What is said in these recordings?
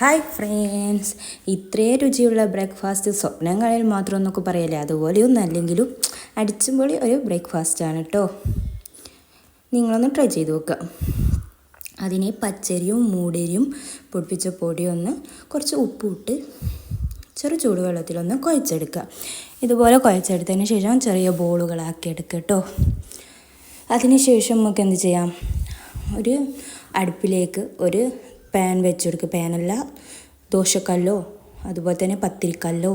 Hi friends ഇത്രയും രുചിയുള്ള breakfast സ്വപ്നങ്ങളിൽ മാത്രം എന്നൊക്കെ പറയല്ലേ? അതുപോലെയൊന്നും അല്ലെങ്കിലും അടിച്ചും പൊളി ഒരു ബ്രേക്ക്ഫാസ്റ്റാണ് കേട്ടോ നിങ്ങളൊന്ന് ട്രൈ ചെയ്ത് നോക്കുക അതിനെ പച്ചരിയും മൂടരിയും പൊടിപ്പിച്ച പൊടിയും ഒന്ന് കുറച്ച് ഉപ്പിട്ട് ചെറു ചൂടുവെള്ളത്തിലൊന്ന് കുഴച്ചെടുക്കുക. ഇതുപോലെ കുഴച്ചെടുത്തതിന് ശേഷം ചെറിയ ബോളുകളാക്കി എടുക്കുക കേട്ടോ അതിനുശേഷം നമുക്ക് എന്ത് ചെയ്യാം? ഒരു അടുപ്പിലേക്ക് ഒരു പാൻ വെച്ചെടുക്കുക പാനല്ല ദോശക്കല്ലോ അതുപോലെ തന്നെ പത്തിരിക്കല്ലോ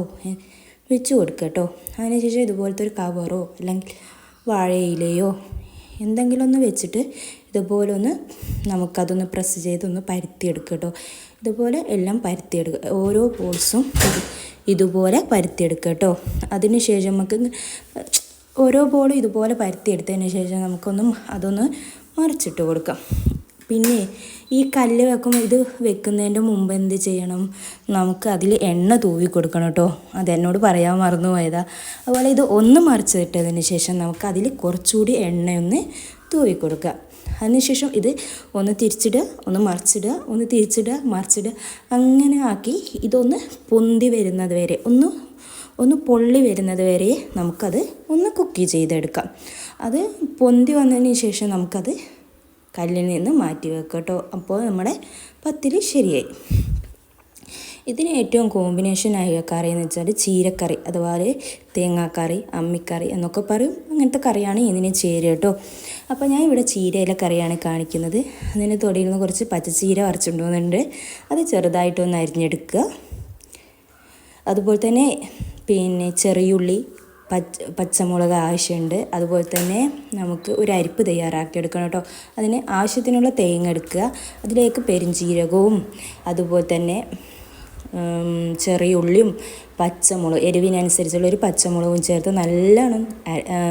വെച്ച് കൊടുക്കുക കേട്ടോ അതിനുശേഷം ഇതുപോലത്തെ ഒരു കവറോ അല്ലെങ്കിൽ വാഴയിലയോ എന്തെങ്കിലും ഒന്ന് വെച്ചിട്ട് ഇതുപോലെ ഒന്ന് നമുക്കതൊന്ന് പ്രസ് ചെയ്തൊന്ന് പരത്തിയെടുക്കുക കേട്ടോ ഇതുപോലെ എല്ലാം പരത്തിയെടുക്കുക ഓരോ ബോൾസും ഇതുപോലെ പരത്തിയെടുക്കുക കേട്ടോ അതിന് ശേഷം നമുക്ക് ഓരോ ബോളും ഇതുപോലെ പരത്തിയെടുത്തതിന് ശേഷം നമുക്കൊന്ന് അതൊന്ന് മറിച്ചിട്ട് കൊടുക്കാം. പിന്നെ ഈ കല്ല് വെക്കുമ്പോൾ ഇത് വെക്കുന്നതിന്റെ മുമ്പ് എന്ത് ചെയ്യണം? നമുക്ക് അതിൽ എണ്ണ തൂവി കൊടുക്കണം കേട്ടോ. അതെന്നോട് പറയാൻ മറന്നു പോയതാ. അതുപോലെ ഇത് ഒന്ന് മറിച്ചിട്ടതിന് ശേഷം നമുക്ക് അതിൽ കുറച്ചുകൂടി എണ്ണയൊന്ന് തൂവി കൊടുക്കുക. അതിനുശേഷം ഇത് ഒന്ന് തിരിച്ചിടുക ഒന്ന് മറിച്ചിടുക ഒന്ന് തിരിച്ചിടുക മറിച്ചിടുക. അങ്ങനെ ആക്കി ഇതൊന്ന് പൊന്തി വരുന്നത് വരെ ഒന്ന് ഒന്ന് പൊള്ളി വരുന്നത് വരെ നമുക്കത് ഒന്ന് കുക്ക് ചെയ്തെടുക്കാം. അത് പൊന്തി വന്നതിന് ശേഷം നമുക്കത് കല്ലിൽ നിന്ന് മാറ്റി വെക്കുക കേട്ടോ അപ്പോൾ നമ്മുടെ പത്തിരി ശരിയായി. ഇതിന് ഏറ്റവും കോമ്പിനേഷൻ ആയ കറി എന്ന് വെച്ചാൽ ചീരക്കറി അതുപോലെ തേങ്ങാക്കറി അമ്മിക്കറി എന്നൊക്കെ പറയും. അങ്ങനത്തെ കറിയാണ് ഇതിന് ചേരുക കേട്ടോ അപ്പോൾ ഞാൻ ഇവിടെ ചീരയിലെ കറിയാണ് കാണിക്കുന്നത്. അതിന് തൊടിയിൽ നിന്ന് കുറച്ച് പച്ചച്ചീര വരച്ചുകൊണ്ടുവന്നിട്ടുണ്ട് അത് ചെറുതായിട്ടൊന്ന് അരിഞ്ഞെടുക്കുക. അതുപോലെ തന്നെ പിന്നെ ചെറിയുള്ളി പച്ച പച്ചമുളക് ആവശ്യമുണ്ട്. അതുപോലെ തന്നെ നമുക്ക് ഒരു അരിപ്പ് തയ്യാറാക്കി എടുക്കണം കേട്ടോ. അതിന് ആവശ്യത്തിനുള്ള തേങ്ങ എടുക്കുക. അതിലേക്ക് പെരിഞ്ചീരകവും അതുപോലെ തന്നെ ചെറിയ ഉള്ളിയും പച്ചമുളക് എരിവിനനുസരിച്ചുള്ള ഒരു പച്ചമുളകും ചേർത്ത് നല്ലോണം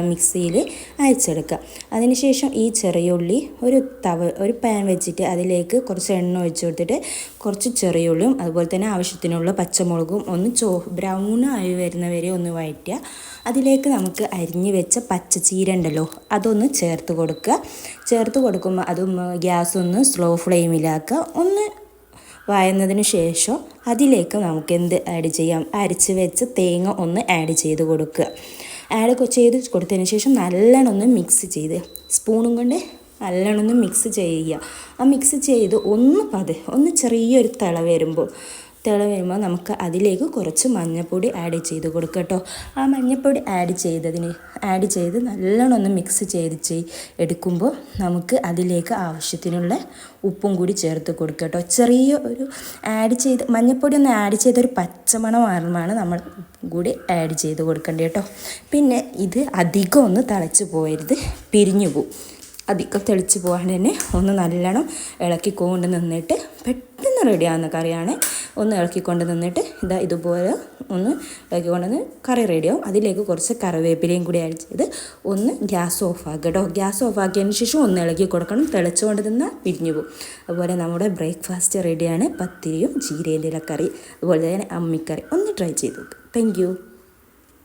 മിക്സിയിൽ അയച്ചെടുക്കുക അതിനുശേഷം ഈ ചെറിയ ഉള്ളി ഒരു തവ ഒരു പാൻ വെച്ചിട്ട് അതിലേക്ക് കുറച്ച് എണ്ണ ഒഴിച്ച് കൊടുത്തിട്ട് കുറച്ച് ചെറിയ ഉള്ളിയും അതുപോലെ തന്നെ ആവശ്യത്തിനുള്ള പച്ചമുളകും ഒന്ന് ചോ ബ്രൗൺ ആയി വരുന്ന വരെ ഒന്ന് വഴറ്റുക. അതിലേക്ക് നമുക്ക് അരിഞ്ഞ് വെച്ച പച്ചച്ചീര ഉണ്ടല്ലോ അതൊന്ന് ചേർത്ത് കൊടുക്കുക. ചേർത്ത് കൊടുക്കുമ്പോൾ അതും ഗ്യാസ് ഒന്ന് സ്ലോ ഫ്ലെയിമിലാക്കുക. ഒന്ന് വഴന്നതിന് ശേഷം അതിലേക്ക് നമുക്ക് എന്ത് ആഡ് ചെയ്യാം? അരച്ച് വെച്ച് തേങ്ങ ഒന്ന് ആഡ് ചെയ്ത് കൊടുക്കുക. ആഡ് ചെയ്ത് കൊടുത്തതിന് ശേഷം നല്ലോണം മിക്സ് ചെയ്ത് സ്പൂണും കൊണ്ട് നല്ലോണം മിക്സ് ചെയ്യുക. ആ മിക്സ് ചെയ്ത് ഒന്ന് പതി ഒന്ന് ചെറിയൊരു തിള വരുമ്പോൾ തിള വരുമ്പോൾ നമുക്ക് അതിലേക്ക് കുറച്ച് മഞ്ഞൾപ്പൊടി ആഡ് ചെയ്ത് കൊടുക്കുക കേട്ടോ ആ മഞ്ഞൾപ്പൊടി ആഡ് ചെയ്തതിന് ആഡ് ചെയ്ത് നല്ലോണം ഒന്ന് മിക്സ് ചെയ്ത് ചെയ് എടുക്കുമ്പോൾ നമുക്ക് അതിലേക്ക് ആവശ്യത്തിനുള്ള ഉപ്പും കൂടി ചേർത്ത് കൊടുക്കുക കേട്ടോ ചെറിയ ഒരു ആഡ് ചെയ്ത് മഞ്ഞൾപ്പൊടി ഒന്ന് ആഡ് ചെയ്ത ഒരു പച്ചമണം മാറുമ്പോഴാണ് നമ്മൾ കൂടി ആഡ് ചെയ്ത് കൊടുക്കേണ്ടത് കേട്ടോ. പിന്നെ ഇത് അധികം ഒന്ന് തിളച്ച് പോയരുത് പിരിഞ്ഞു പോകും അധികം തെളിച്ച് പോകാണ്ട് തന്നെ ഒന്ന് നല്ലോണം ഇളക്കിക്കൊണ്ട് നിന്നിട്ട് പെട്ടെന്ന് റെഡിയാവുന്ന കറിയാണ് ഒന്ന് ഇളക്കിക്കൊണ്ട് നിന്നിട്ട് ഇതാ ഇതുപോലെ ഒന്ന് ഇളക്കിക്കൊണ്ട് നിന്ന് കറി റെഡിയാവും അതിലേക്ക് കുറച്ച് കറിവേപ്പിലയും കൂടി ചെയ്ത് ഒന്ന് ഗ്യാസ് ഓഫ് കേട്ടോ ഗ്യാസ് ഓഫ് ആക്കിയതിന് ശേഷം ഒന്ന് ഇളക്കി കൊടുക്കണം. തിളച്ചുകൊണ്ട് നിന്നാൽ പിരിഞ്ഞു പോകും അതുപോലെ നമ്മുടെ ബ്രേക്ക്ഫാസ്റ്റ് റെഡിയാണ് പത്തിരിയും ചീരേന്റെ കറി അതുപോലെ തന്നെ അമ്മിക്കറി. ഒന്ന് ട്രൈ ചെയ്ത് നോക്കുക താങ്ക്